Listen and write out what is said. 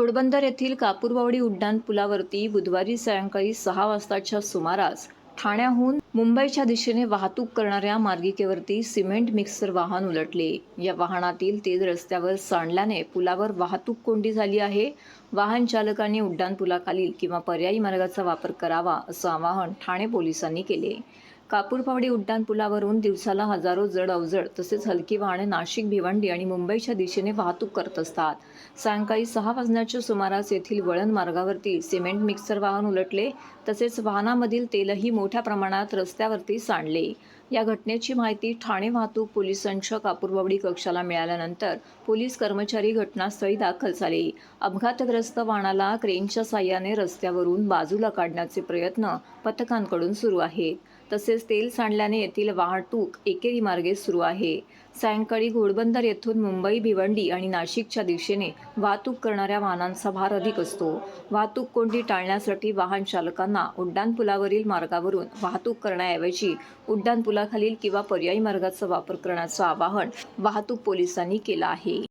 घोडबंदर येथील कापूरवावडी उड्डाण पुलावरती बुधवारी सायंकाळी सहा वाजताच्या सुमारास ठाण्याहून मुंबईच्या दिशेने वाहतूक करणाऱ्या मार्गिकेवरती सिमेंट मिक्सर वाहन उलटले. या वाहनातील तेल रस्त्यावर सांडल्याने पुलावर वाहतूक कोंडी झाली आहे. वाहन चालकांनी उड्डाण पुलाखालील किंवा पर्यायी मार्गाचा वापर करावा असं आवाहन ठाणे पोलिसांनी केले. कापूरपावडी उड्डाणपुलावरून दिवसाला हजारो जड अवजड तसेच हलकी वाहने नाशिक भिवंडी आणि मुंबईच्या दिशेने वाहतूक करत असतात. सायंकाळी सहा वाजण्याच्या सुमारास येथील वळण मार्गावरती सिमेंट मिक्सर वाहन उलटले तसेच वाहनामधील तेलही मोठ्या प्रमाणात रस्त्यावरती सांडले. या घटनेची माहिती ठाणे वाहतूक पोलिसांच्या कापूरबावडी कक्षाला मिळाल्यानंतर पोलीस कर्मचारी घटनास्थळी दाखल झाले. अपघातग्रस्त वाहनाला क्रेनच्या साह्याने रस्त्यावरून बाजूला काढण्याचे प्रयत्न पथकांकडून सुरू आहेत. तसेच तेल सांडल्याने येथील वाहतूक एकेरी मार्गे सुरू आहे. सायंकाळी घोडबंदर येथून मुंबई भिवंडी आणि नाशिकच्या दिशेने वाहतूक करणाऱ्या वाहनांचा भार अधिक असतो. वाहतूक कोंडी टाळण्यासाठी वाहन चालकांना उड्डाणपुलावरील मार्गावरून वाहतूक करण्याऐवजी उड्डाणपुलाखालील किंवा पर्यायी मार्गाचा वापर करण्याचं आवाहन वाहतूक पोलिसांनी केलं आहे.